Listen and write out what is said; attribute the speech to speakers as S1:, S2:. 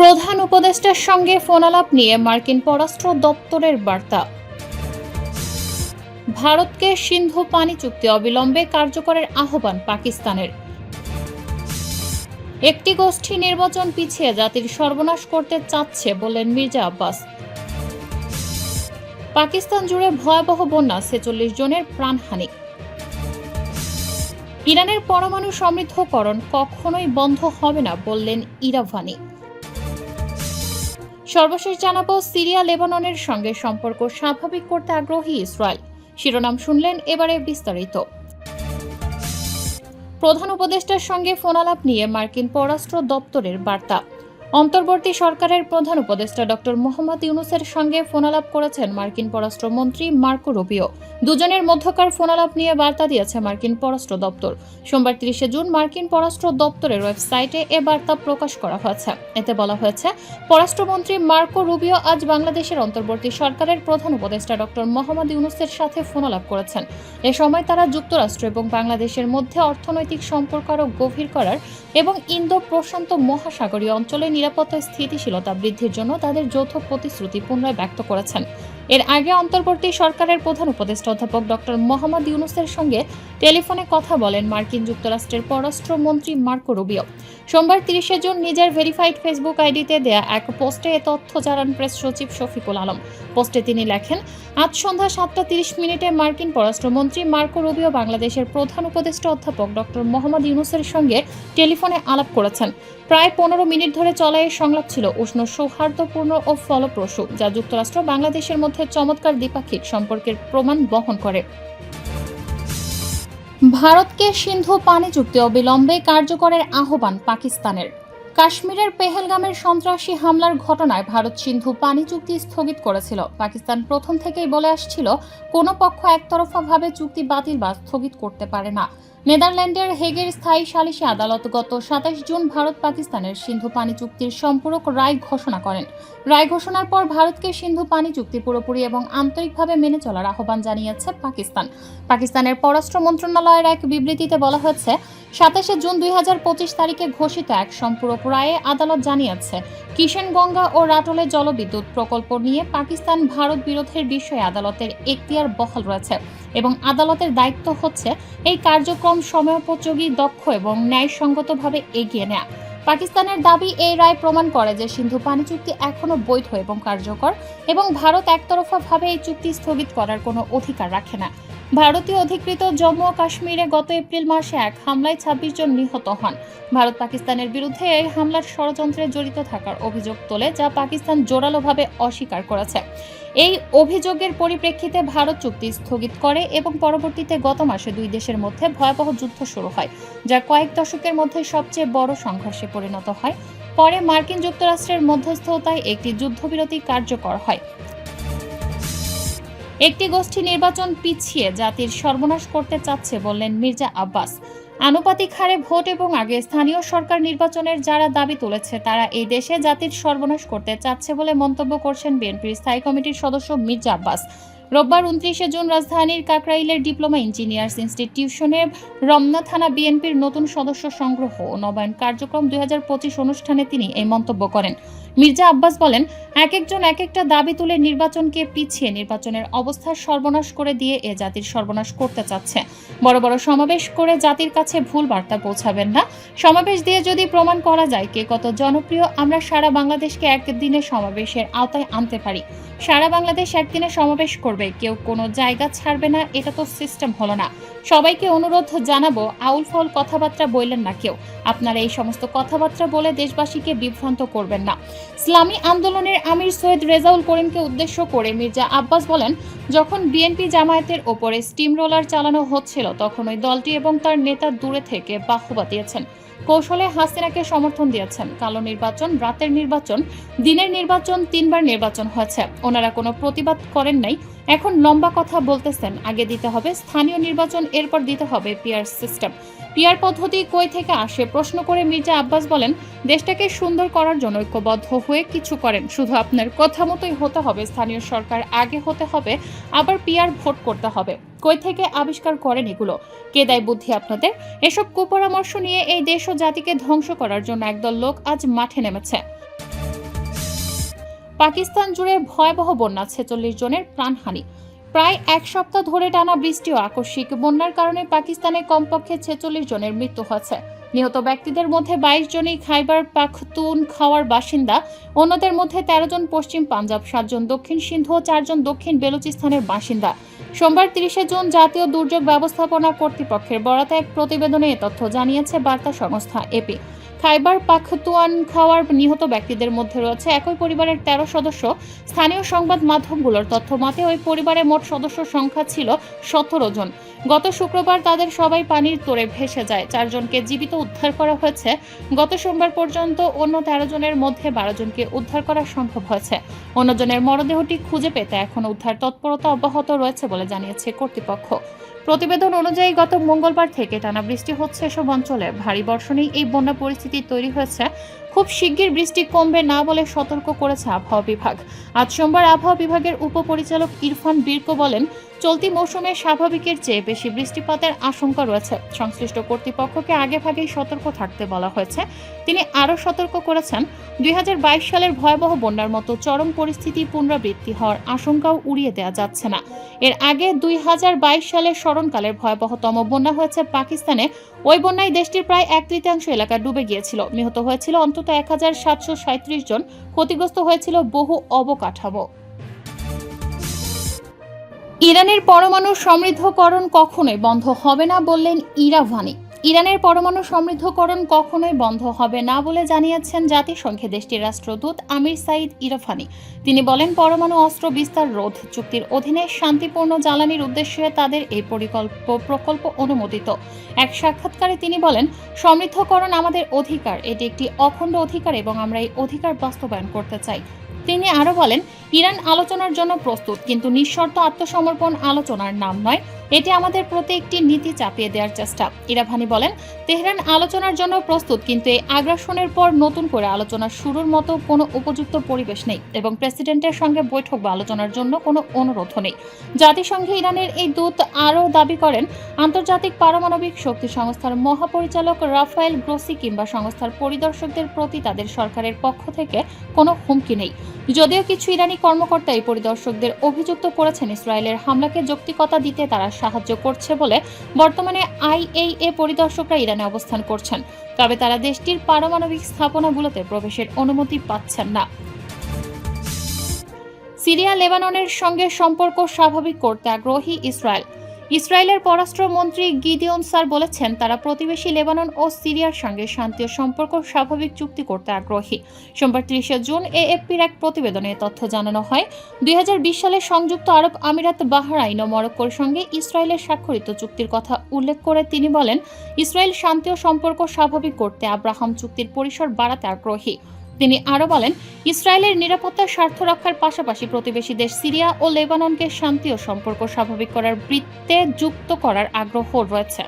S1: প্রধান উপদেষ্টার সঙ্গে ফোনালাপ নিয়ে মার্কিন পররাষ্ট্র দপ্তরের বার্তা। ভারতকে সিন্ধু পানি চুক্তি অবিলম্বে কার্যকরের আহ্বান পাকিস্তানের। একটি গোষ্ঠী নির্বাচন পিছিয়ে জাতির সর্বনাশ করতে চাচ্ছে বললেন মির্জা আব্বাস। পাকিস্তান জুড়ে ভয়াবহ বন্যা, ছেচল্লিশ জনের প্রাণহানি। ইরানের পরমাণু সমৃদ্ধকরণ কখনোই বন্ধ হবে না বললেন ইরাভানি। সর্বশেষ জানাব, সিরিয়া, লেবাননের সঙ্গে সম্পর্ক স্বাভাবিক করতে আগ্রহী ইসরায়েল। শিরোনাম শুনলেন এবারে বিস্তারিত। প্রধান উপদেষ্টার সঙ্গে ফোনালাপ নিয়ে মার্কিন পররাষ্ট্র দপ্তরের বার্তা। অন্তর্বর্তী সরকারের প্রধান উপদেষ্টা ডক্টর মোহাম্মদ ইউনুসের সঙ্গে ফোনালাপ করেছেন মার্কিন পররাষ্ট্রমন্ত্রী মার্কো রুবিও। দুজনের মধ্যকার ফোনালাপ নিয়ে বার্তা দিয়েছে মার্কিন পররাষ্ট্র দপ্তর। সোমবার তিরিশে জুন মার্কিন পররাষ্ট্র দপ্তরের ওয়েবসাইটে এ বার্তা প্রকাশ করা হয়েছে। এতে বলা হয়েছে, পররাষ্ট্রমন্ত্রী মার্কো রুবিও আজ বাংলাদেশের অন্তর্বর্তী সরকারের প্রধান উপদেষ্টা ডক্টর মোহাম্মদ ইউনুসের সাথে ফোনালাপ করেছেন। এ সময় তারা যুক্তরাষ্ট্র এবং বাংলাদেশের মধ্যে অর্থনৈতিক সম্পর্ক আরও গভীর করার এবং ইন্দো প্রশান্ত মহাসাগরীয় অঞ্চলে নিরাপত্তা স্থিতিশীলতা বৃদ্ধির জন্য তাদের যৌথ প্রতিশ্রুতি পুনরায় ব্যক্ত করেছেন। এর আগে অন্তর্বর্তী সরকারের প্রধান উপদেষ্টা অধ্যাপক ডক্টর মোহাম্মদ ইউনুসের সঙ্গে টেলিফোনে কথা বলেন মার্কিন যুক্তরাষ্ট্রের পররাষ্ট্রমন্ত্রী মার্কো রুবিও। সোমবার তিরিশে জুন নিজের ভেরিফাইড ফেসবুক আইডিতে দেয়া এক পোস্টে এ তথ্য জানান প্রেস সচিব শফিকুল আলম। পোস্টে তিনি লেখেন, আজ সন্ধ্যা সাতটা তিরিশ মিনিটে মার্কিন পররাষ্ট্রমন্ত্রী মার্কো রুবিও বাংলাদেশের প্রধান উপদেষ্টা অধ্যাপক ডক্টর মোহাম্মদ ইউনুসের সঙ্গে টেলিফোনে আলাপ করেছেন। প্রায় পনেরো মিনিট ধরে চলা এই সংলাপ ছিল উষ্ণ সৌহার্দ্যপূর্ণ ও ফলপ্রসূ, যা যুক্তরাষ্ট্র বাংলাদেশের মধ্যে চমৎকার দ্বিপাক্ষিক সম্পর্কের প্রমাণ বহন করে। ভারতকে সিন্ধু পানি চুক্তি অবিলম্বে কার্যকরের আহ্বান পাকিস্তানের। কাশ্মীরের পেহেলগামের সন্ত্রাসী হামলার ঘটনায় ভারত সিন্ধু পানি চুক্তি স্থগিত করেছিল। পাকিস্তান প্রথম থেকেই বলে আসছিল, কোনো পক্ষ একতরফাভাবে চুক্তি বাতিল বা স্থগিত করতে পারে না। নেদারল্যান্ডের হেগের স্থায়ী সালিসি আদালত গত সাতাশ জুন ভারত পাকিস্তানের সিন্ধু পানি চুক্তির সম্পূরক রায় ঘোষণা করেন। রায় ঘোষণার পর ভারতকে সিন্ধু পানি চুক্তি পুরোপুরি এবং আন্তরিকভাবে মেনে চলার আহ্বান জানিয়েছে পাকিস্তান। পাকিস্তানের পররাষ্ট্র মন্ত্রণালয়ের এক বিবৃতিতে বলা হয়েছে সাতাশে জুন দুই হাজার পঁচিশ তারিখে ঘোষিত এক সম্পূরক রায়ে আদালত জানিয়েছে, কিষেনগঙ্গা ও রাটলে জলবিদ্যুৎ প্রকল্প নিয়ে পাকিস্তান ভারত বিরোধের বিষয়ে আদালতের এখতিয়ার বহাল রয়েছে এবং আদালতের দায়িত্ব হচ্ছে এই কার্যক্রম সময়োপযোগী, দক্ষ এবং ন্যায়সঙ্গতভাবে এগিয়ে নেয়া। পাকিস্তানের দাবি এই রায় প্রমাণ করে যে সিন্ধু পানি চুক্তি এখনও বৈধ এবং কার্যকর এবং ভারত একতরফাভাবে এই চুক্তি স্থগিত করার কোনো অধিকার রাখে না। ভারতীয় অধিকৃত জম্মু ও কাশ্মীরে গত এপ্রিল মাসে এক হামলায় ছাব্বিশ জন নিহত হন। ভারত পাকিস্তানের বিরুদ্ধে এই হামলার ষড়যন্ত্রে জড়িত থাকার অভিযোগ তোলে, যা পাকিস্তান জোরালোভাবে অস্বীকার করেছে। এই অভিযোগের পরিপ্রেক্ষিতে ভারত চুক্তি স্থগিত করে এবং পরবর্তীতে গত মাসে দুই দেশের মধ্যে ভয়াবহ যুদ্ধ শুরু হয়, যা কয়েক দশকের মধ্যে সবচেয়ে বড় সংঘর্ষে পরিণত হয়। পরে মার্কিন যুক্তরাষ্ট্রের মধ্যস্থতায় একটি যুদ্ধবিরতি কার্যকর হয়। একটি গোষ্ঠী নির্বাচন পিছিয়ে জাতির সর্বনাশ করতে চাচ্ছে বললেন মির্জা আব্বাস। আনুপাতিক হারে ভোট এবং আগে স্থানীয় সরকার নির্বাচনের যারা দাবি তুলেছে, তারা এই দেশে জাতির সর্বনাশ করতে চাচ্ছে বলে মন্তব্য করছেন বিএনপির স্থায়ী কমিটির সদস্য মির্জা আব্বাস। রোববার উনত্রিশে জুন রাজধানীর কাকরাইলের ডিপ্লোমা ইঞ্জিনিয়ার্স ইনস্টিটিউশনের রমনা থানা বিএনপির নতুন সদস্য সংগ্রহ ও নবায়ন কার্যক্রম দুই হাজার পঁচিশ অনুষ্ঠানে তিনি এই মন্তব্য করেন। মির্জা আব্বাস বলেন, এক একজন এক একটা দাবি তুলে নির্বাচনকে পিছিয়ে নির্বাচনের অবস্থা সর্বনাশ করে দিয়ে এ জাতির সর্বনাশ করতে চাচ্ছে। বড় বড় সমাবেশ করে জাতির কাছে ভুল বার্তা পৌঁছাবেন না। সমাবেশ দিয়ে যদি প্রমাণ করা যায় কে কত জনপ্রিয়, আমরা সারা বাংলাদেশকে একদিনে সমাবেশের আওতায় আনতে পারি। সারা বাংলাদেশ একদিনে সমাবেশ করবে, কেউ কোনো জায়গা ছাড়বে না, এটা তো সিস্টেম হলো না। সবাইকে অনুরোধ জানাব, আউল ফল কথাবার্তা বললেন না কেউ। আপনারা এই সমস্ত কথাবার্তা বলে দেশবাসীকে বিভ্রান্ত করবেন না। ইসলামী আন্দোলনের আমির সৈয়দ রেজাউল করিমকে উদ্দেশ্য করে মির্জা আব্বাস বলেন, যখন বিএনপি জামায়াতের ওপরে স্টিম রোলার চালানো হচ্ছিল, তখন ওই দলটি এবং তার নেতা দূরে থেকে বাহবা দিয়েছেন। কৌশলে হাসিনাকে সমর্থন দিয়েছেন। কালো নির্বাচন, রাতের নির্বাচন, দিনের নির্বাচন, তিনবার নির্বাচন হয়েছে। ওনারা কোনো প্রতিবাদ করেন নাই। এখন লম্বা কথা বলতেছেন। আগে দিতে হবে স্থানীয় নির্বাচন, এরপর দিতে হবে পিয়ার সিস্টেম। পিয়ার পদ্ধতি কই থেকে আসে? প্রশ্ন করে মির্জা আব্বাস বলেন, দেশটাকে সুন্দর করার জন্য ঐক্যবদ্ধ হয়ে কিছু করেন। শুধু আপনার কথা মতোই হতে হবে, স্থানীয় সরকার আগে হতে হবে, আবার পিয়ার ভোট করতে হবে। কই থেকে আবিষ্কার করেন এগুলো? কে দেয় বুদ্ধি আপনাদের? এসব কুপরামর্শ নিয়ে এই দেশ ও জাতিকে ধ্বংস করার জন্য একদল লোক আজ মাঠে নেমেছে। পাকিস্তান জুড়ে ভয়াবহ বন্যা, ছেচল্লিশ জনের প্রাণহানি। প্রায় এক সপ্তাহ ধরে টানা বৃষ্টি ও আকস্মিক। বন্যার কারণে পাকিস্তানে কমপক্ষে ছেচল্লিশ জনের মৃত্যু হয়েছে। নিহত ব্যক্তিদের মধ্যে বাইশ জনই খাইবার পাখতুন খাওয়ার বাসিন্দা, অন্যদের মধ্যে তেরো জন পশ্চিম পাঞ্জাব সাতজন দক্ষিণ সিন্ধু ও চারজন দক্ষিণ বেলুচিস্তানের বাসিন্দা। সোমবার তিরিশে জুন জাতীয় দুর্যোগ ব্যবস্থাপনা কর্তৃপক্ষের বরাতে এক প্রতিবেদনে এ তথ্য জানিয়েছে বার্তা সংস্থা এপি খাইবার পাখতুয়ান খাওয়ার নিহত ব্যক্তিদের মধ্যে রয়েছে একই পরিবারের তেরো সদস্য। স্থানীয় সংবাদ মাধ্যমগুলোর তথ্য মতে, ওই পরিবারে মোট সদস্য সংখ্যা ছিল সতেরো জন। গত শুক্রবার তাদের সবাই পানির তোড়ে ভেসে যায়। চারজনকে জীবিত উদ্ধার করা হয়েছে। গত সোমবার পর্যন্ত অন্য তেরো জনের মধ্যে বারো জনকে উদ্ধার করা সম্ভব হয়েছে। অন্যজনের মরদেহটি খুঁজে পেতে এখনও উদ্ধার তৎপরতা অব্যাহত রয়েছে বলে জানিয়েছে কর্তৃপক্ষ। প্রতিবেদন অনুযায়ী গত মঙ্গলবার থেকে টানা বৃষ্টি হচ্ছে এসব অঞ্চলে। ভারী বর্ষণেই এই বন্যা পরিস্থিতি তৈরি হয়েছে। খুব শিগগির বৃষ্টি কমবে না বলে সতর্ক করেছে আবহাওয়া বিভাগ। আজ সোমবার আবহাওয়া বিভাগের উপপরিচালক ইরফান বিরকো বলেন, চলতি মৌসুমে স্বাভাবিকের চেয়ে বেশি বৃষ্টিপাতের আশঙ্কা রয়েছে। সংশ্লিষ্ট কর্তৃপক্ষকে আগে ভাগেই সতর্ক থাকতে বলা হয়েছে। তিনি আরও সতর্ক করেছেন, দুই হাজার বাইশ সালের ভয়াবহ বন্যার মতো চরম পরিস্থিতি পুনরাবৃত্তি হওয়ার আশঙ্কাও উড়িয়ে দেওয়া যাচ্ছে না। এর আগে দুই হাজার বাইশ সালের স্মরণকালের ভয়াবহতম বন্যা হয়েছে পাকিস্তানে। ওই বন্যায় দেশটির প্রায় এক তৃতীয়াংশ এলাকা ডুবে গিয়েছিল। নিহত হয়েছিল অন্তত এক হাজার সাতশো জন ক্ষতিগ্রস্ত হয়েছিল বহু অবকাঠামো। ইরানের পরমাণু সমৃদ্ধকরণ কখনোই বন্ধ হবে না বললেন ইরাভানি ইরানের পরমাণু সমৃদ্ধকরণ কখনোই বন্ধ হবে না বলে জানিয়েছেন জাতিসংঘে দেশটির রাষ্ট্রদূত আমির সাইদ ইরাফানি। তিনি বলেন, পরমাণু অস্ত্র বিস্তার রোধ চুক্তির অধীনে শান্তিপূর্ণ জ্বালানির উদ্দেশ্যে তাদের এই পরিকল্প, প্রকল্প অনুমোদিত। এক সাক্ষাৎকারে তিনি বলেন, সমৃদ্ধকরণ আমাদের অধিকার, এটি একটি অখণ্ড অধিকার এবং আমরা এই অধিকার বাস্তবায়ন করতে চাই। তিনি আরও বলেন, ইরান আলোচনার জন্য প্রস্তুত, কিন্তু নিঃশর্ত আত্মসমর্পণ আলোচনার নাম নয়। এটি আমাদের প্রতি একটি নীতি চাপিয়ে দেওয়ার চেষ্টা। ইরাভানি বলেন, তেহরান আলোচনার জন্য প্রস্তুত, কিন্তু এই আগ্রাসনের পর নতুন করে আলোচনা শুরুর মতো কোনো উপযুক্ত পরিবেশ নেই এবং প্রেসিডেন্টের সঙ্গে বৈঠক বা আলোচনার জন্য কোনো অনুরোধও নেই। জাতিসংঘে ইরানের এই দূত আরও দাবি করেন, আন্তর্জাতিক পারমাণবিক শক্তি সংস্থার মহাপরিচালক রাফায়েল গ্রোসি কিংবা সংস্থার পরিদর্শকদের প্রতি তাদের সরকারের পক্ষ থেকে কোনো হুমকি নেই। যদিও কিছু ইরানি কর্মকর্তাই পরিদর্শকদের অভিযুক্ত করেছেন, ইসরায়েলের হামলাকে যৌক্তিকতা দিতে তারা সাহায্য করছে বলে বর্তমানে আইএইএ পরিদর্শকরা ইরানে অবস্থান করছেন। তবে তারা দেশটির পারমাণবিক স্থাপনাগুলোতে প্রবেশের অনুমতি পাচ্ছেন না। সিরিয়া, লেবাননের সঙ্গে সম্পর্ক স্বাভাবিক করতে আগ্রহী ইসরায়েল। ইসরায়েলের পররাষ্ট্রমন্ত্রী গিদিয়ন স্যার বলেছেন, তারা প্রতিবেশী লেবানন ও সিরিয়ার সঙ্গে শান্তি ও সম্পর্ক, স্বাভাবিক চুক্তি করতে আগ্রহী। সোমবার তিরিশে জুন এএফপির এক প্রতিবেদনে তথ্য জানানো হয়, দুই হাজার বিশ সালে সংযুক্ত আরব আমিরাত বাহরাইন ও মরক্কোর সঙ্গে ইসরায়েলের স্বাক্ষরিত চুক্তির কথা উল্লেখ করে তিনি বলেন, ইসরায়েল শান্তি ও সম্পর্ক স্বাভাবিক করতে আব্রাহাম চুক্তির পরিসর বাড়াতে আগ্রহী। তিনি আরও বলেন, ইসরায়েলের নিরাপত্তার স্বার্থ রক্ষার পাশাপাশি প্রতিবেশী দেশ সিরিয়া ও লেবাননকে শান্তি ও সম্পর্ক স্বাভাবিক করার বৃত্তে যুক্ত করার আগ্রহ রয়েছে।